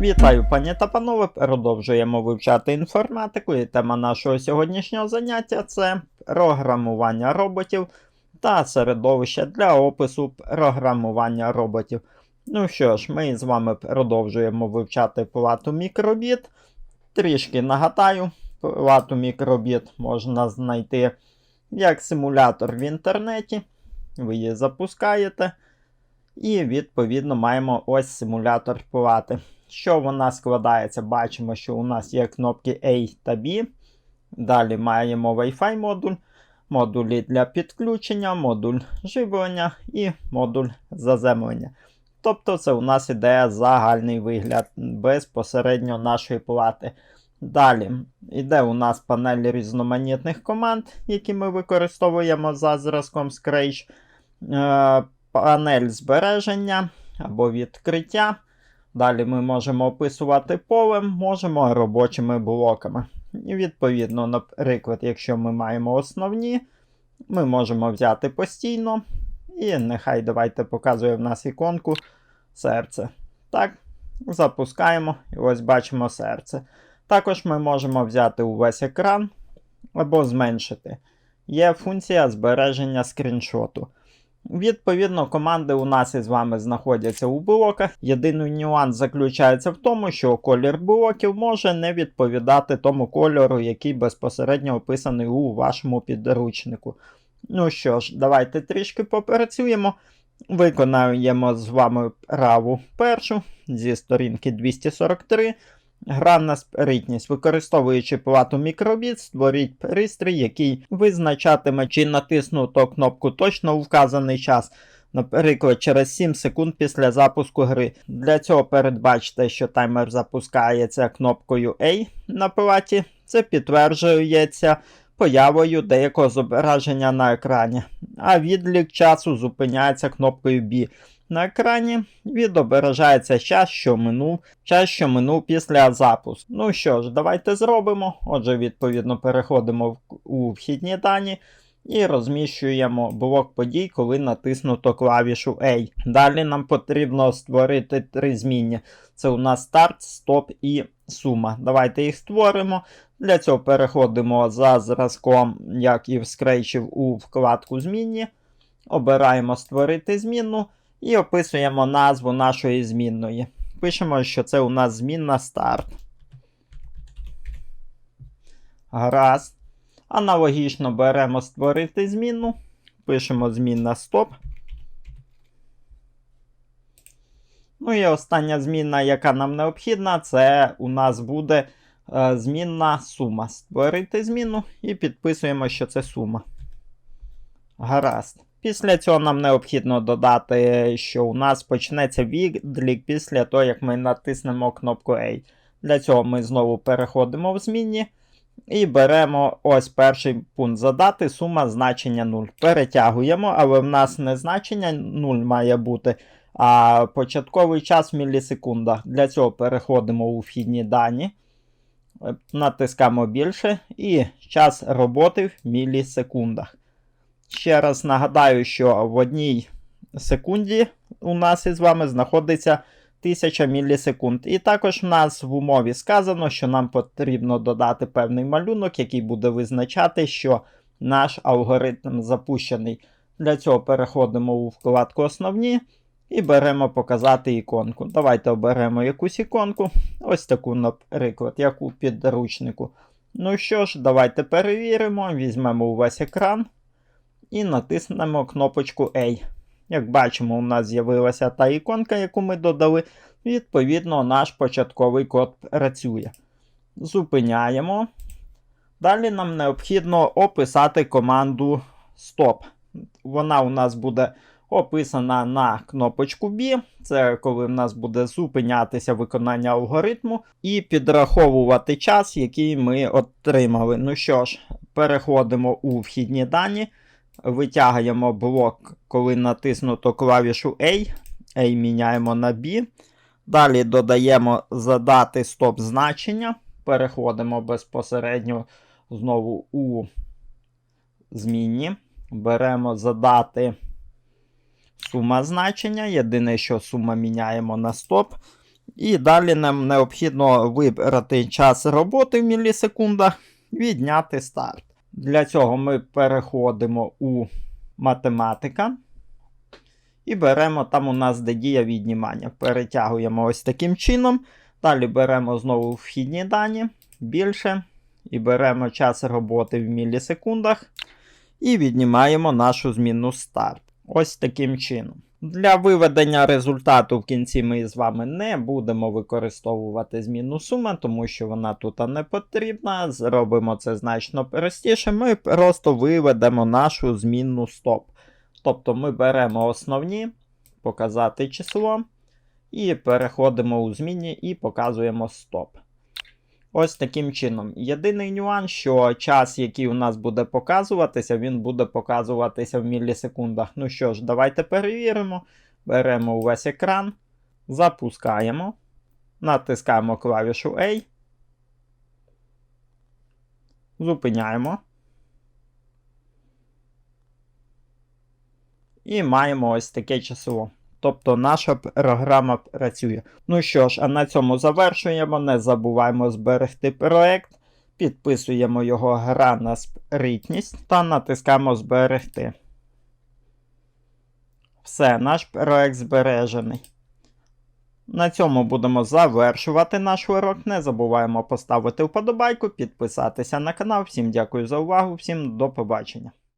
Вітаю, пані та панове. Продовжуємо вивчати інформатику. І тема нашого сьогоднішнього заняття це програмування роботів та середовище для опису програмування роботів. Ну що ж, ми з вами продовжуємо вивчати плату мікробіт. Трішки нагадаю, плату мікробіт можна знайти як симулятор в інтернеті. Ви її запускаєте. І відповідно маємо ось симулятор плати. Що вона складається? Бачимо, що у нас є кнопки A та B. Далі маємо Wi-Fi модуль, модулі для підключення, модуль живлення і модуль заземлення. Тобто це у нас іде загальний вигляд безпосередньо нашої плати. Далі йде у нас панель різноманітних команд, які ми використовуємо за зразком Scratch. Е, панель збереження або відкриття. Далі ми можемо описувати полем, можемо робочими блоками. І відповідно, наприклад, якщо ми маємо основні, ми можемо взяти постійно. І нехай давайте показує в нас іконку серце. Так, запускаємо і ось бачимо серце. Також ми можемо взяти увесь екран або зменшити. Є функція збереження скріншоту. Відповідно, команди у нас із вами знаходяться у блоках. Єдиний нюанс заключається в тому, що колір блоків може не відповідати тому кольору, який безпосередньо описаний у вашому підручнику. Ну що ж, давайте трішки попрацюємо. Виконаємо з вами праву першу зі сторінки 243. Гра на спритність. Використовуючи плату мікробіт, створіть пристрій, який визначатиме, чи натиснуто кнопку точно у вказаний час, наприклад, через 7 секунд після запуску гри. Для цього передбачте, що таймер запускається кнопкою A на платі. Це підтверджується появою деякого зображення на екрані, а відлік часу зупиняється кнопкою B. На екрані відображається час, що минув, час, що минув після запуску. Ну що ж, давайте зробимо. Отже, відповідно, переходимо в, у вхідні дані і розміщуємо блок подій, коли натиснуто клавішу A. Далі нам потрібно створити три змінні. Це у нас старт, стоп і сума. Давайте їх створимо. Для цього переходимо за зразком, як і в Scratch, у вкладку змінні. Обираємо створити змінну. І описуємо назву нашої змінної. Пишемо, що це у нас змінна старт. Гаразд. Аналогічно беремо створити змінну. Пишемо змінна стоп. Ну і остання змінна, яка нам необхідна, це у нас буде е, змінна сума. Створити зміну і підписуємо, що це сума. Гаразд. Після цього нам необхідно додати, що у нас почнеться відлік після того, як ми натиснемо кнопку A. Для цього ми знову переходимо в змінні і беремо ось перший пункт задати сума значення 0. Перетягуємо, але в нас не значення 0 має бути, а початковий час в мілісекундах. Для цього переходимо у вхідні дані, натискаємо більше і час роботи в мілісекундах. Ще раз нагадаю, що в одній секунді у нас із вами знаходиться 1000 мілісекунд. І також в нас в умові сказано, що нам потрібно додати певний малюнок, який буде визначати, що наш алгоритм запущений. Для цього переходимо у вкладку Основні і беремо показати іконку. Давайте оберемо якусь іконку. Ось таку, наприклад, як у підручнику. Ну що ж, давайте перевіримо, візьмемо увесь екран і натиснемо кнопочку A. Як бачимо, у нас з'явилася та іконка, яку ми додали. Відповідно, наш початковий код працює. Зупиняємо. Далі нам необхідно описати команду Stop. Вона у нас буде описана на кнопочку B. Це коли в нас буде зупинятися виконання алгоритму, і підраховувати час, який ми отримали. Ну що ж, переходимо у вхідні дані. Витягуємо блок, коли натиснуто клавішу A. A міняємо на B. Далі додаємо задати стоп значення. переходимо безпосередньо знову у змінні. Беремо задати сума значення. Єдине, що сума міняємо на стоп. І далі нам необхідно вибрати час роботи в мілісекундах, відняти старт. Для цього ми переходимо у математика. І беремо там у нас де дія віднімання. Перетягуємо ось таким чином. Далі беремо знову вхідні дані більше. І беремо час роботи в мілісекундах. І віднімаємо нашу змінну старт. Ось таким чином. Для виведення результату в кінці ми з вами не будемо використовувати змінну сума, тому що вона тут не потрібна. Зробимо це значно простіше. Ми просто виведемо нашу змінну стоп. Тобто ми беремо основні, показати число, і переходимо у зміні і показуємо стоп. Ось таким чином. Єдиний нюанс, що час, який у нас буде показуватися, він буде показуватися в мілісекундах. Ну що ж, давайте перевіримо. Беремо увесь екран, запускаємо, натискаємо клавішу A, зупиняємо. І маємо ось таке число. Тобто наша програма працює. Ну що ж, а на цьому завершуємо. Не забуваємо зберегти проект. Підписуємо його гра на спритність та натискаємо зберегти. Все, наш проект збережений. На цьому будемо завершувати наш урок. Не забуваємо поставити вподобайку, підписатися на канал. Всім дякую за увагу, всім до побачення.